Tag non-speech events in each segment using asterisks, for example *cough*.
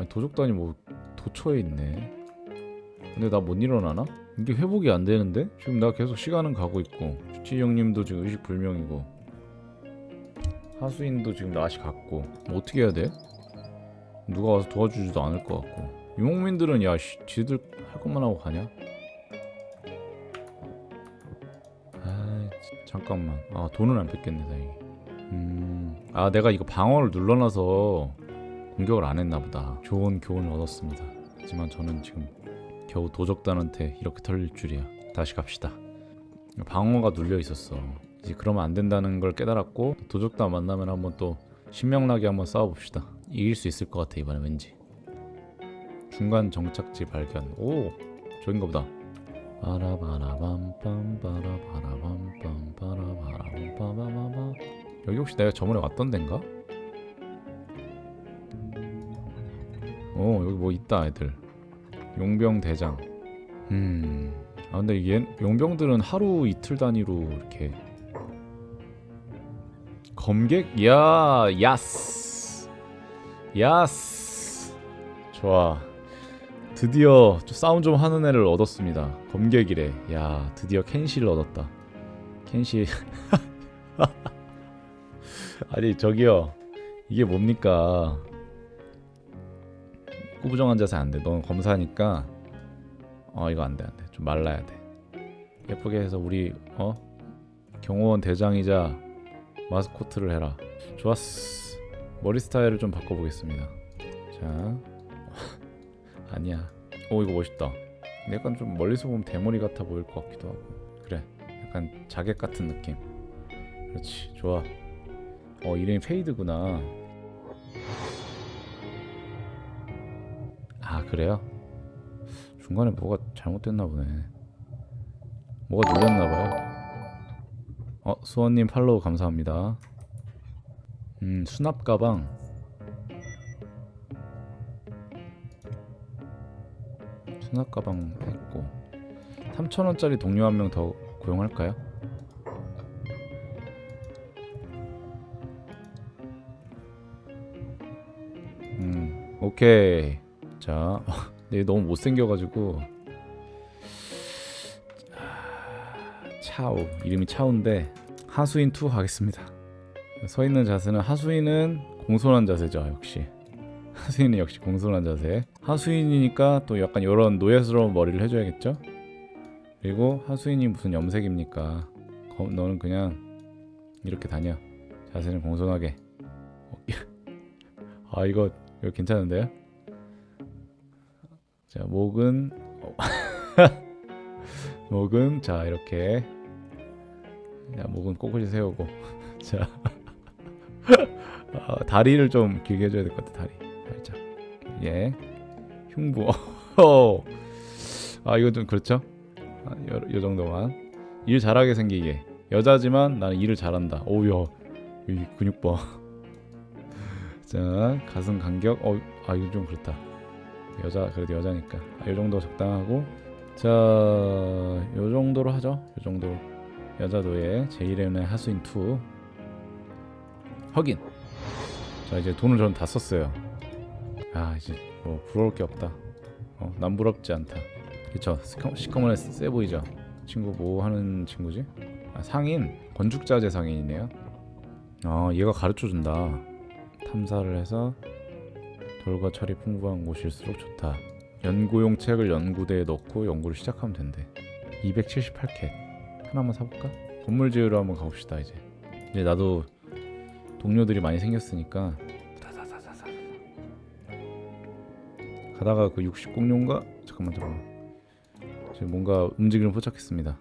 아니 도적단이 뭐 도처에 있네. 근데 나 못 일어나나? 이게 회복이 안 되는데? 지금 나 계속 시간은 가고 있고 주치 형님도 지금 의식 불명이고 하수인도 지금 낯이 갔고 뭐 어떻게 해야 돼? 누가 와서 도와주지도 않을 것 같고 유목민들은 야 씨, 지들 할 것만 하고 가냐? 아 잠깐만 아 돈은 안 뺏겠네 다행히 음아 내가 이거 방어를 눌러놔서 공격을 안 했나 보다. 좋은 교훈을 얻었습니다. 하지만 저는 지금 겨우 도적단한테 이렇게 털릴 줄이야. 다시 갑시다. 방어가 눌려 있었어. 이제 그러면 안 된다는 걸 깨달았고 도적단 만나면 한번 또 신명나게 한번 싸워봅시다. 이길 수 있을 것 같아 이번에 왠지. 중간 정착지 발견. 오 저긴가 보다. 바라바라밤빰 바라바라밤빰 바라바라밤빰바바바 여기 혹시 내가 저번에 왔던 데인가? 어 여기 뭐 있다 애들. 용병 대장. 음... 아 근데 얘 용병들은 하루 이틀 단위로 이렇게 검객? 야 야스. 야스. 좋아. 드디어 좀 싸움 좀 하는 애를 얻었습니다. 검객이래. 야 드디어 켄시를 얻었다. 켄시. *laughs* 아니 저기요. 이게 뭡니까 꾸부정한 자세 안 돼. 넌 검사니까 어 이거 안 돼 안 돼. 좀 말라야 돼. 예쁘게 해서 우리 어? 경호원 대장이자 마스코트를 해라. 좋았어 머리 스타일을 좀 바꿔보겠습니다. 자. *laughs* 아니야. 오 이거 멋있다. 약간 좀 멀리서 보면 대머리 같아 보일 것 같기도 하고. 그래. 약간 자객 같은 느낌. 그렇지. 좋아. 어 이름이 페이드구나 아 그래요? 중간에 뭐가 잘못됐나 보네. 뭐가 눌렸나 봐요. 어 수원님 팔로우 감사합니다. 음 수납 가방. 수납 가방 했고. 3천원짜리 동료 한 명 더 고용할까요? 음 오케이 자 근데 너무 못생겨가지고. 차우 이름이 차우인데 하수인 2 하겠습니다. 서 있는 자세는 하수인은 공손한 자세죠 역시. 하수인은 역시 공손한 자세. 하수인이니까 또 약간 이런 노예스러운 머리를 해줘야겠죠? 그리고 하수인이 무슨 염색입니까? 거- 너는 그냥 이렇게 다녀. 자세는 공손하게. *laughs* 아 이거 이거 괜찮은데요? 자 목은 어. *laughs* 목은 자 이렇게. *laughs* 자 목은 꼬꾸리 세우고. 자 아, 다리를 좀 길게 해줘야 될 것 같아 다리. 살짝. 예. 흉부. *laughs* 아 이거 좀 그렇죠? 아, 요, 요 정도만. 일 잘하게 생기게. 여자지만 나는 일을 잘한다. 오우야. 이 근육 봐 자 가슴 간격. 어아 이거 좀 그렇다 여자 그래도 여자니까 아, 요 정도 적당하고 자, 요 정도로 하죠. 요 정도로 여자 노예 제 이름의 하수인 2 확인. 자 이제 돈을 저는 다 썼어요. 아 이제 뭐 부러울 게 없다. 어, 난 부럽지 않다. 그쵸? 시커, 시커먼에 세 보이죠? 친구 뭐 하는 친구지? 아, 상인 건축자재 상인이네요. 아 얘가 가르쳐 준다. 탐사를 해서 돌과 철이 풍부한 곳일수록 좋다. 연구용 책을 연구대에 넣고 연구를 시작하면 된대. 278캣 하나만 사볼까? 건물 지으러 한번 가봅시다 이제. 이제 나도 동료들이 많이 생겼으니까 다다다다다. 가다가 그 60공룡가 잠깐만 잠깐만. 지금 뭔가 움직임을 포착했습니다.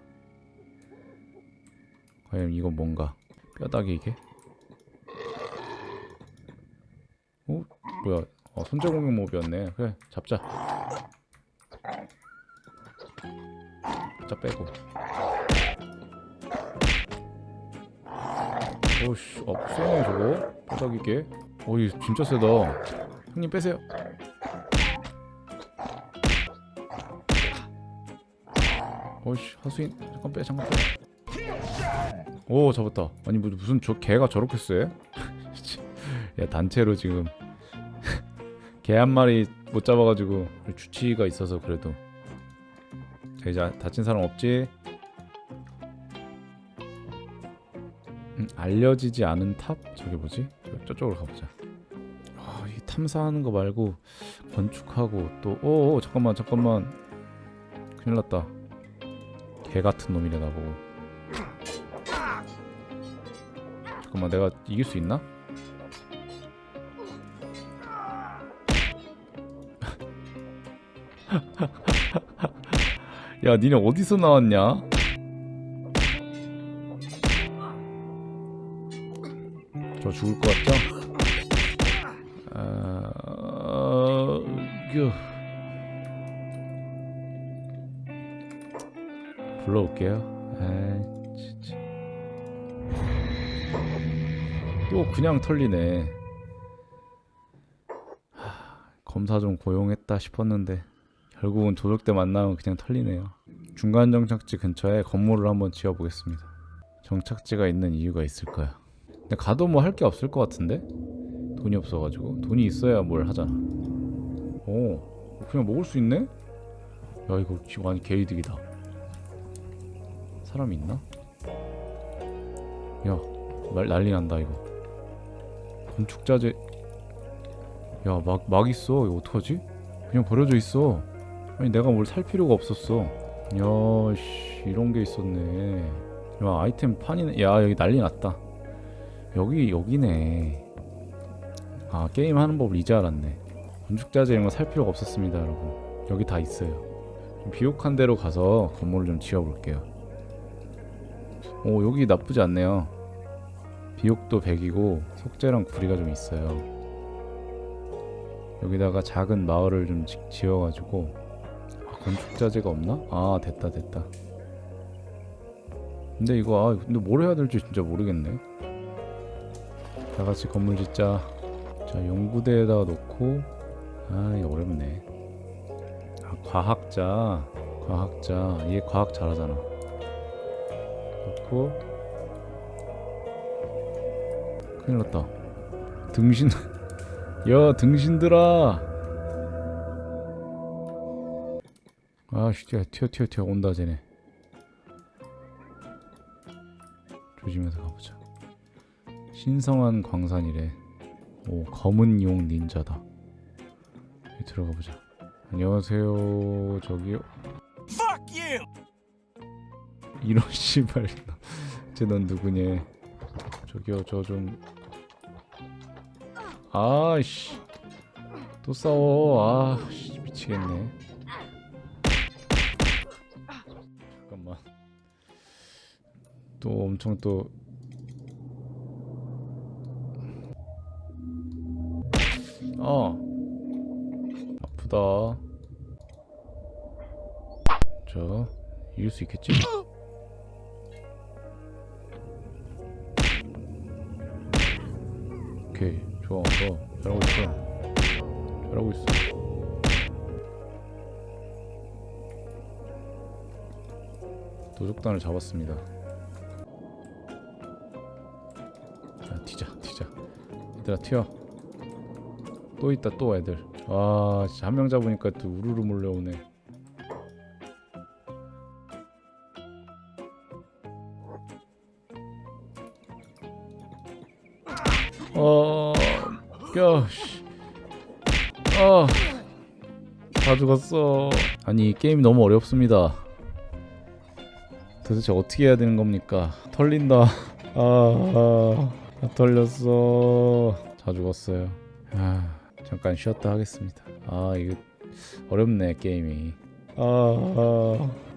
과연 이건 뭔가 뼈다귀 이게? 어 뭐야? 어, 손자 공격 몹이었네. 그래 잡자. 자 빼고. 오씨, 어 세네 저거. 뼈다귀게. 어이 진짜 세다. 형님 빼세요. 어이씨 하수인 잠깐 빼 잠깐 빼. 오 잡았다. 아니 뭐, 무슨 저 개가 저렇게 세? *laughs* 야 단체로 지금 개 한 마리 못 잡아가지고 주치의가 있어서 그래도 자, 이제 다친 사람 없지? 음, 알려지지 않은 탑? 저게 뭐지? 저- 저쪽으로 가보자 아, 이 탐사하는 거 말고 건축하고 또 오, 오 잠깐만 잠깐만 큰일 났다 개 같은 놈이래 나보고 잠깐만 내가 이길 수 있나? *laughs* 야 니네 어디서 나왔냐? 저 죽을 것 같죠? 아... 어... 그... 불러올게요. 아이 진짜. 또 그냥 털리네. 하, 검사 좀 고용했다 싶었는데 결국은 조적대 만나면 그냥 털리네요. 중간 정착지 근처에 건물을 한번 지어보겠습니다. 정착지가 있는 이유가 있을 거야. 근데 가도 뭐 할 게 없을 것 같은데? 돈이 없어가지고 돈이 있어야 뭘 하잖아. 오, 그냥 먹을 수 있네? 야 이거 완전 개이득이다. 사람 있나? 야, 말 난리 난다 이거. 건축자재. 야, 막막 있어. 이거 어떡하지? 그냥 버려져 있어. 아니 내가 뭘 살 필요가 없었어. 야, 씨, 이런 게 있었네. 야, 아이템 판이네. 야, 여기 난리 났다. 여기 여기네. 아, 게임 하는 법을 이제 알았네. 건축자재 이런 거 살 필요가 없었습니다, 여러분. 여기 다 있어요. 좀 비옥한 데로 가서 건물을 좀 지어볼게요. 오, 여기 나쁘지 않네요. 비옥도 100이고 속재랑 구리가 좀 있어요. 여기다가 작은 마을을 좀 지, 지어가지고 아, 건축 자재가 없나? 아 됐다 됐다. 근데 이거 아 근데 뭘 해야 될지 진짜 모르겠네. 다 같이 건물 짓자. 자 연구대에다가 놓고. 아 이거 어렵네. 아 과학자. 과학자. 얘 과학 잘하잖아. 놓고. 큰일 났다. 등신 *laughs* 야 등신들아 아씨 튀어 튀어 튀어 튀어. 온다 쟤네. 조심해서 가보자. 신성한 광산이래. 오 검은 용 닌자다. 들어가 보자. 안녕하세요. 저기요. Fuck you! 이런 *laughs* 씨발. 쟤넌 누구냐 저기요 저 좀. 아씨. 또 싸워. 아씨 미치겠네 또 엄청 또 어. 아프다. 자, 이길 수 있겠지? 오케이, 좋아, 좋아. 잘하고 있어. 잘하고 있어. 도적단을 잡았습니다. 얘들아, 튀어. 또 있다, 또 애들. 아, 진짜 한 명 잡으니까 또 우르르 몰려오네. 어, 야, 씨. 아, 다 죽었어. 아니, 이 게임이 너무 어렵습니다. 도대체 어떻게 해야 되는 겁니까? 털린다. 아, 아, 다 털렸어. 다 죽었어요. 아, 잠깐 쉬었다 하겠습니다. 아, 이거 어렵네 게임이. 아, 아.